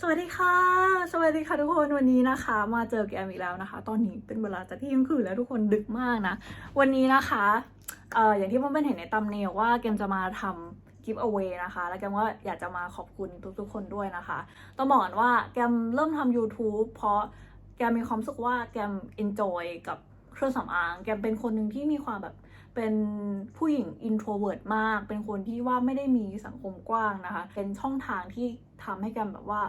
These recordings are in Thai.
สวัสดีค่ะ สวัสดีค่ะทุกคนวันนี้นะคะ มาเจอแกมอีกแล้วนะคะ ตอนนี้เป็นเวลาจะเที่ยงคืนแล้วทุกคนดึกมากนะ วันนี้นะคะเอ่ออย่างที่เพื่อนๆเห็นในตัมเนลว่าแกมจะมาทำกิฟต์เอาไว้นะคะ แล้วแกมว่าอยากจะมาขอบคุณทุกๆคนด้วยนะคะ ต้องบอกก่อนว่าแกมเริ่มทำ YouTube เพราะแกมมีความสึกว่าแกม enjoy กับเครื่องสำอาง แกมเป็นคนหนึ่งที่มีความแบบเป็นผู้หญิง introvert มาก เป็นคนที่ว่าไม่ได้มีสังคมกว้างนะคะ เป็นช่องทางที่ ทำให้แกมแบบว่า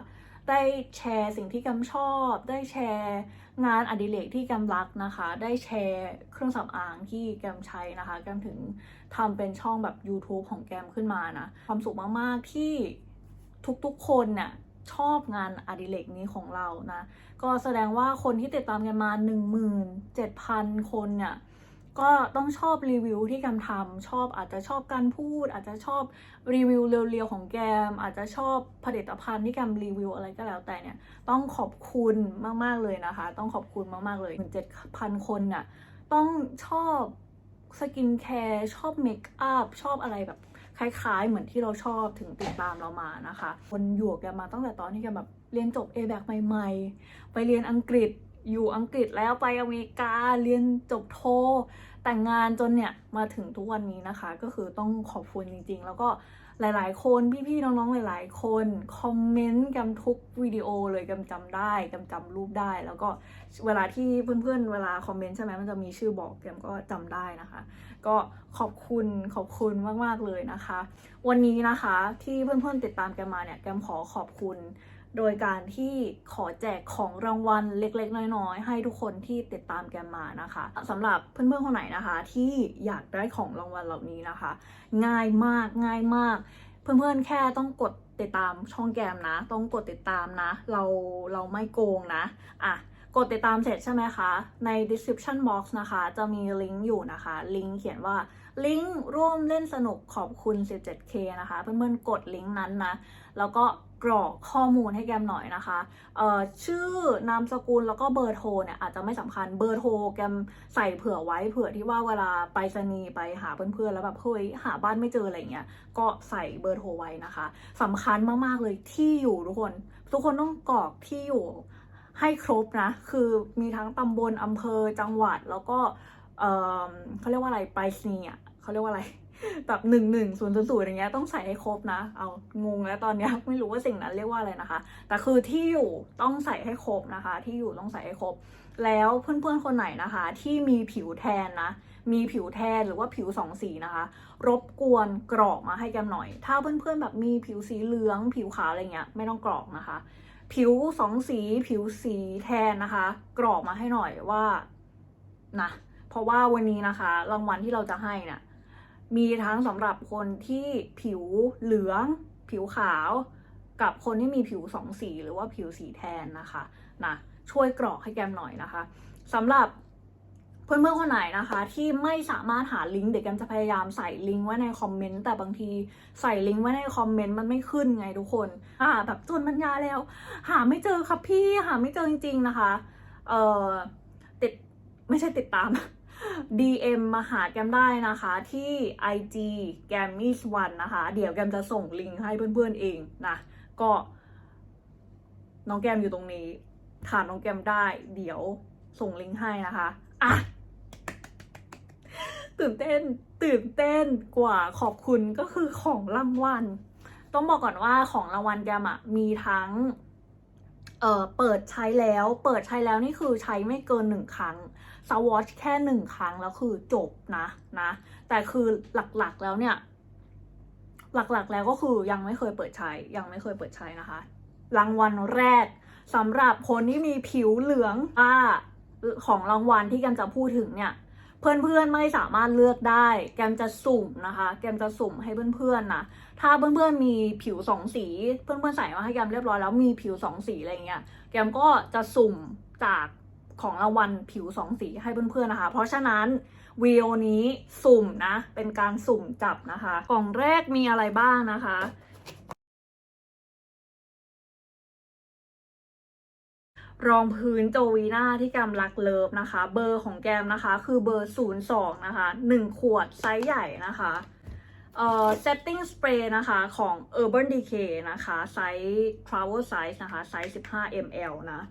ได้แชร์สิ่งที่แกมชอบ ได้แชร์งานอดิเรกที่แกมรักนะคะ ได้แชร์เครื่องสำอางที่แกมใช้นะคะแกมถึงทำเป็นช่องแบบ YouTube ของแกมขึ้นมานะความสุขมากๆที่ทุกๆคนเนี่ยชอบงานอดิเรกนี้ของเรานะ ก็แสดงว่าคนที่ติดตามกันมา 17,000 คนเนี่ย ก็ต้องชอบรีวิวที่แกมทำชอบอาจจะชอบการพูด อาจจะชอบรีวิวเรียวๆของแกม อาจจะชอบผลิตภัณฑ์ที่แกมรีวิวอะไรก็แล้วแต่เนี่ยต้องขอบคุณมากๆเลยนะคะ ต้องขอบคุณมากๆเลยถึง7,000คนเนี่ยต้องชอบสกินแคร์ชอบเมคอัพชอบอะไรแบบคล้ายๆ เหมือนที่เราชอบถึงติดตามเรามานะคะ คนอยู่กับแกมาตั้งแต่ตอนที่แกแบบเรียนจบ A แบกใหม่ ๆ ไปเรียนอังกฤษ อยู่อังกฤษแล้วไปอเมริกาเรียนจบโท แต่งงานจนเนี่ยมาถึงทุกวันนี้นะคะ ก็คือต้องขอบคุณจริง ๆ แล้วก็หลาย ๆ คนพี่ๆน้องๆหลาย ๆ คนคอมเมนต์กันทุกวิดีโอเลยกันจำได้กันจำรูปได้ แล้วก็เวลาที่เพื่อนๆ เวลาคอมเมนต์ใช่ไหมมันจะมีชื่อบอกแกมก็จำได้นะคะ ก็ขอบคุณขอบคุณมากๆเลยนะคะ วันนี้นะคะที่เพื่อนๆติดตามแกมาเนี่ยแกมขอขอบคุณ โดยการที่ขอแจกของรางวัลเล็กๆ น้อยๆ ให้ทุกคนที่ติดตามแกมมานะคะสำหรับเพื่อนๆคนไหนนะคะ ที่อยากได้ของรางวัลเหล่านี้นะคะ ง่ายมากง่ายมาก เพื่อนๆแค่ต้องกดติดตามช่องแกมนะ ต้องกดติดตามนะ เราเราไม่โกงนะอะกดติดตามเสร็จใช่ไหมคะ ใน description box นะคะ จะมีลิงก์อยู่นะคะ ลิงก์เขียนว่าลิงก์ร่วมเล่นสนุกขอบคุณ 17k นะคะ เพื่อนๆกดลิงก์นั้นนะ แล้วก็ กรอกข้อมูลให้แกมหน่อยนะคะเอ่อชื่อนามสกุลแล้วก็เบอร์โทรเนี่ยอาจจะไม่สำคัญเบอร์โทรแกมใส่เผื่อไว้เผื่อที่ว่าเวลาไปสนีไปหาเพื่อนๆแล้วแบบเฮ้ยหาบ้านไม่เจออะไรเงี้ยก็ใส่เบอร์โทรไว้นะคะสำคัญมากๆเลยที่อยู่ทุกคน ทุกคนต้องกรอกที่อยู่ให้ครบนะ คือมีทั้งตำบลอำเภอจังหวัดแล้วก็เอ่อเขาเรียกว่าอะไรไปรษณีอะ เขาเรียกว่าอะไร แบบหนึ่งหนึ่งศูนย์ศูนย์ศูนย์อย่างเงี้ยต้องใส่ให้ครบนะ เอางงแล้วตอนเนี้ยไม่รู้ว่าสิ่งนั้นเรียกว่าอะไรนะคะ แต่คือที่อยู่ต้องใส่ให้ครบนะคะ ที่อยู่ต้องใส่ให้ครบ แล้วเพื่อนๆคนไหนนะคะ ที่มีผิวแทนนะ มีผิวแทนหรือว่าผิวสองสีนะคะ รบกวนกรอกมาให้แกมหน่อย ถ้าเพื่อนๆแบบมีผิวสีเหลือง ผิวขาวอะไรเงี้ยไม่ต้องกรอกนะคะ ผิวสองสี ผิวสีแทนนะคะ กรอกมาให้หน่อยว่านะเพราะว่าวันนี้นะคะ รางวัลที่เราจะให้เนี่ย มีทั้งสำหรับคนที่ผิวเหลือง ผิวขาว กับคนที่มีผิวสองสีหรือว่าผิวสีแทนนะคะนะช่วยกรอกให้แกมหน่อยนะคะสำหรับเพื่อนๆคนไหนนะคะที่ไม่สามารถหาลิงก์เดี๋ยวแกมจะพยายามใส่ลิงก์ไว้ในคอมเมนต์แต่บางทีใส่ลิงก์ไว้ในคอมเมนต์มันไม่ขึ้นไงทุกคนอ่าแบบจนบรรยาแล้ว หาไม่เจอครับพี่หาไม่เจอจริงๆนะคะเอ่อติดไม่ใช่ติดตาม DM มาหาแกมได้นะคะที่ IG แกมมี่วันนะคะ เดี๋ยวแกมจะส่งลิงก์ให้เพื่อนๆเองนะ ก็น้องแกมอยู่ตรงนี้ถามน้องแกมได้ เดี๋ยวส่งลิงก์ให้นะคะอะตื่นเต้นตื่นเต้นกว่าขอบคุณก็คือของรางวัล ต้องบอกก่อนว่าของรางวัลแกมอะมีทั้ง เอ่อเปิดใช้แล้ว เปิดใช้แล้วนี่คือใช้ไม่เกินหนึ่งครั้งสวอชแค่หนึ่งครั้งแล้วคือจบนะนะ แต่คือหลักๆแล้วเนี่ย หลักๆแล้วก็คือยังไม่เคยเปิดใช้ ยังไม่เคยเปิดใช้นะคะ รางวัลแรกสำหรับคนที่มีผิวเหลืองอ่าของรางวัลที่แกมจะพูดถึงเนี่ย เพื่อนๆไม่สามารถเลือกได้ แกมจะสุ่มนะคะ แกมจะสุ่มให้เพื่อนๆนะ ถ้าเพื่อนๆมีผิวสองสี เพื่อนๆใส่มาให้แกมเรียบร้อยแล้วมีผิวสองสีอะไรเงี้ย แกมก็จะสุ่มจากของรางวัลผิวสองสีให้เพื่อนๆนะคะ เพราะฉะนั้นวีโอนี้สุ่มนะ เป็นการสุ่มจับนะคะ กล่องแรกมีอะไรบ้างนะคะ รองพื้นโจวีนาที่แกมรักเลิฟนะคะ เบอร์ของแกมนะคะ คือเบอร์02นะคะ1 ขวดไซส์ใหญ่นะคะเอ่อ setting spray นะคะของ Urban Decay นะคะไซส์ travel size นะคะไซส์15 ml นะ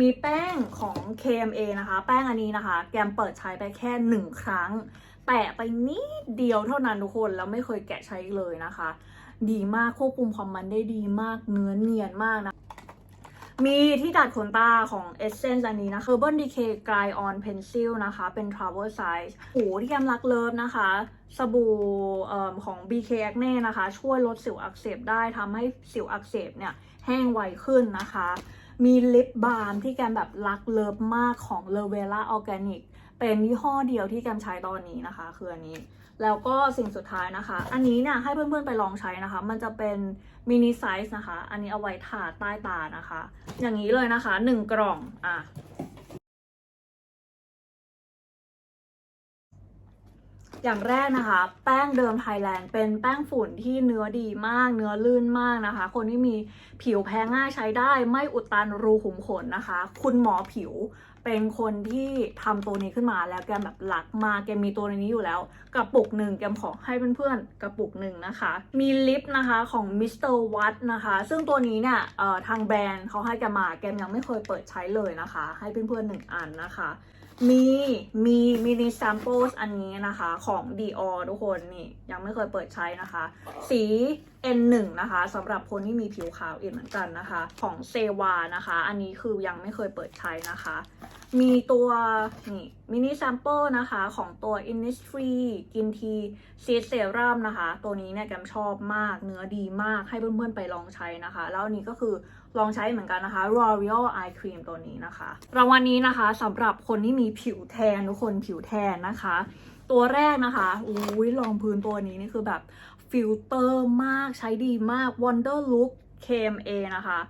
มีแป้งของ KMA นะคะ แป้งอันนี้นะคะ แกมเปิดใช้ไปแค่หนึ่งครั้ง แตะไปนิดเดียวเท่านั้นทุกคน แล้วไม่เคยแกะใช้เลยนะคะ ดีมากควบคุมความมันได้ดีมากเนื้อเนียนมากนะ มีที่ดัดขนตาของ Essence อันนี้นะคะ Urban Decay Glide On Pencil นะคะ เป็น travel size โหที่แกมรักเลิฟนะคะ สบู่เอ่อของ BK Acne นะคะ ช่วยลดสิวอักเสบได้ทำให้สิวอักเสบเนี่ยแห้งไวขึ้นนะคะ มีลิปบาล์มที่แกมแบบรักเลิฟมากของ l e v e l a Organic เป็นยี่ห้อเดียวที่แกมใช้ตอนนี้นะคะ คืออันนี้ แล้วก็สิ่งสุดท้ายนะคะ อันนี้เนี่ยให้เพื่อนๆไปลองใช้นะคะ มันจะเป็นมินิไซส์นะคะ อันนี้เอาไว้ทาใต้ตานะคะ อย่างนี้เลยนะคะหนึ่งกล่องอะอย่างแรกนะคะ แป้งเดิมไทยแลนด์เป็นแป้งฝุ่นที่เนื้อดีมาก เนื้อลื่นมากนะคะ คนที่มีผิวแพ้ง่ายใช้ได้ ไม่อุดตันรูขุมขนนะคะ คุณหมอผิว เป็นคนที่ทำตัวนี้ขึ้นมาแล้วแกมแบบหลักมาแกมีตัวนี้อยู่แล้ว กระปุกหนึ่งแกมขอให้เพื่อนๆกระปุกหนึ่งนะคะ มีลิปนะคะของ Mr. Watt นะคะ ซึ่งตัวนี้เนี่ยเอ่อทางแบรนด์เขาให้แกมาแกมยังไม่เคยเปิดใช้เลยนะคะ ให้เพื่อนๆหนึ่งอันนะคะมีมีมินิ samples อันนี้นะคะของ Dior ทุกคนนี่ยังไม่เคยเปิดใช้นะคะ สี N1 นะคะสำหรับคนที่มีผิวขาวอีกเหมือนกันนะคะ ของเซวานะคะ อันนี้คือยังไม่เคยเปิดใช้นะคะ มีตัวนี่มินิ sample นะคะของตัว Innisfree กินทีซีเซรั่มนะคะ ตัวนี้เนี่ยแกมชอบมากเนื้อดีมากให้เพื่อนๆไปลองใช้นะคะ แล้วอันนี้ก็คือลองใช้เหมือนกันนะคะ L'Oreal Eye Cream ตัวนี้นะคะรางวัลนี้นะคะสำหรับคนที่มีผิวแทนทุกคนผิวแทนนะคะ ตัวแรกนะคะอุ้ยรองพื้นตัวนี้นี่คือแบบฟิลเตอร์มากใช้ดีมาก Wonder Look KMA นะคะ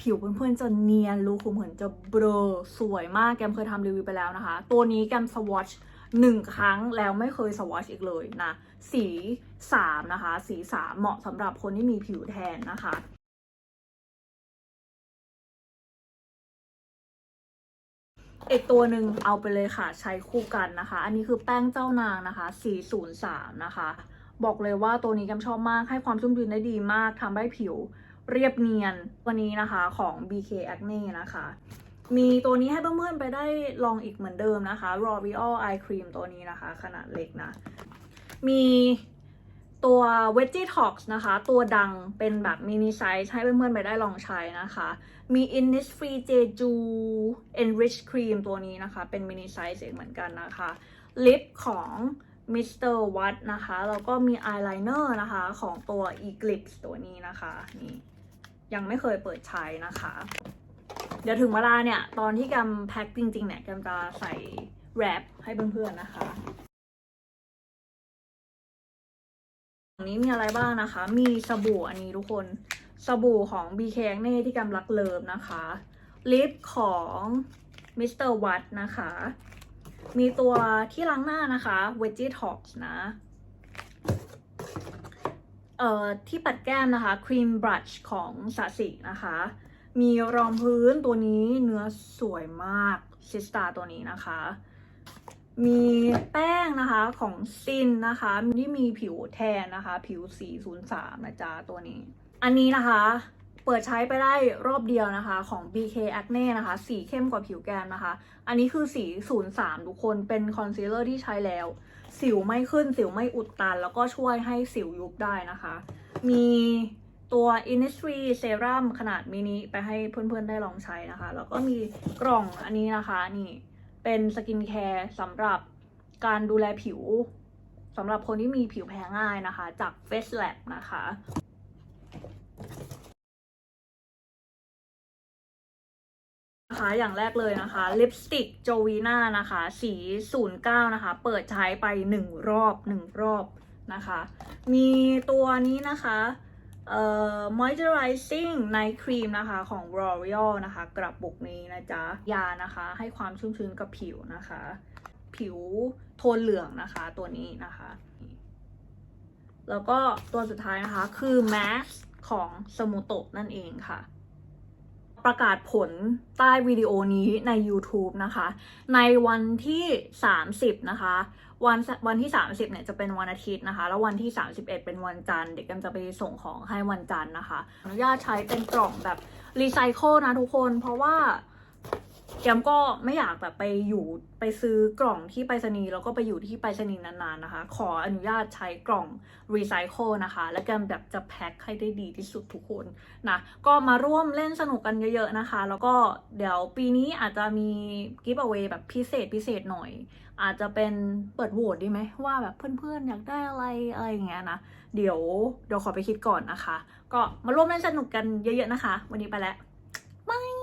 ผิวเพื่อนๆจะเนียนรูขุมขนจะเบลอสวยมากแกมเคยทำรีวิวไปแล้วนะคะ ตัวนี้แกมสวอชหนึ่งครั้งแล้วไม่เคยสวอชอีกเลยนะ สีสามนะคะ สีสามเหมาะสำหรับคนที่มีผิวแทนนะคะ อีกตัวหนึ่งเอาไปเลยค่ะ ใช้คู่กันนะคะ อันนี้คือแป้งเจ้านางนะคะ 403 นะคะ บอกเลยว่าตัวนี้แกมชอบมากให้ความชุ่มชื้นได้ดีมากทำให้ผิวเรียบเนียนวันนี้นะคะของ BK Acne นะคะ มีตัวนี้ให้เพื่อนๆไปได้ลองอีกเหมือนเดิมนะคะ L'Oreal Eye Cream ตัวนี้นะคะ ขนาดเล็กนะ มี ตัว Veggie Tox นะคะ ตัวดังเป็นแบบมินิไซส์ให้เพื่อนๆไปได้ลองใช้นะคะ มี Innisfree Jeju Enrich Cream ตัวนี้นะคะ เป็นมินิไซส์เองเหมือนกันนะคะ ลิปของ Mr. Watt นะคะ แล้วก็มีอายไลเนอร์นะคะของตัว Eclipse ตัวนี้นะคะ นี่ยังไม่เคยเปิดใช้นะคะ เดี๋ยวถึงเวลาเนี่ย ตอนที่กมแพ็คจริงๆเนี่ยกมจะใส่แรปให้เพื่อนๆนะคะ อันนี้มีอะไรบ้างนะคะ มีสบู่อันนี้ทุกคน สบู่ของ BK เน่ที่กำลักเลิฟนะคะ ลิปของ Mr. Watt นะคะ มีตัวที่ล้างหน้านะคะ Veggie Tox นะ เอ่อ ที่ปัดแก้มนะคะ Cream Brush ของสาสินะคะ มีรองพื้นตัวนี้เนื้อสวยมากซิสตาตัวนี้นะคะ มีแป้งนะคะของซินนะคะที่มีผิวแทนนะคะ ผิว 403 นะจ๊ะตัวนี้ อันนี้นะคะ เปิดใช้ไปได้รอบเดียวนะคะของ BK Acne นะคะ สีเข้มกว่าผิวแก้มนะคะ อันนี้คือสี 03 ทุกคนเป็นคอนซีลเลอร์ที่ใช้แล้ว สิวไม่ขึ้นสิวไม่อุดตัน แล้วก็ช่วยให้สิวยุบได้นะคะ มีตัว Innisfree Serum ขนาดมินิไปให้เพื่อนๆได้ลองใช้นะคะ แล้วก็มีกล่องอันนี้นะคะนี่ เป็นสกินแคร์สำหรับการดูแลผิวสำหรับคนที่มีผิวแพ้ง่ายนะคะ จาก Face Lab นะคะ นะคะอย่างแรกเลยนะคะลิปสติกโจวีน่านะคะ สี 09 นะคะ เปิดใช้ไป 1 รอบ 1 รอบนะคะ มีตัวนี้นะคะ เอ่อ moisturizing night cream นะคะของ L'Oreal นะคะ กระปุกนี้นะจ๊ะ ยานะคะ ให้ความชุ่มชื้นกับผิวนะคะ ผิวโทนเหลืองนะคะตัวนี้นะคะ แล้วก็ตัวสุดท้ายนะคะคือ mask ของสมุโตะนั่นเองค่ะ ประกาศผลใต้วิดีโอนี้ใน YouTube นะคะ ในวันที่ 30 นะคะ วันวันที่ 30เนี่ยจะเป็นวันอาทิตย์นะคะ แล้ววันที่ 31 เป็นวันจันทร์เด็กแกมจะไปส่งของให้วันจันทร์นะคะอนุญาตใช้เป็นกล่องแบบรีไซเคิลนะทุกคนเพราะว่า แกมก็ไม่อยากแบบไปอยู่ไปซื้อกล่องที่ไปรษณีย์แล้วก็ไปอยู่ที่ไปรษณีย์นานๆนะคะ ขออนุญาตใช้กล่องรีไซเคิลนะคะ และแกมแบบจะแพ็คให้ได้ดีที่สุดทุกคนนะก็มาร่วมเล่นสนุกกันเยอะๆนะคะ แล้วก็เดี๋ยวปีนี้อาจจะมีกิฟต์เอาไว้แบบพิเศษพิเศษหน่อย อาจจะเป็นเปิดโหวตดีไหมว่าแบบเพื่อนๆอยากได้อะไรอะไรอย่างเงี้ยนะเดี๋ยวเดี๋ยวขอไปคิดก่อนนะคะ ก็มาร่วมเล่นสนุกกันเยอะๆนะคะ วันนี้ไปแล้วบาย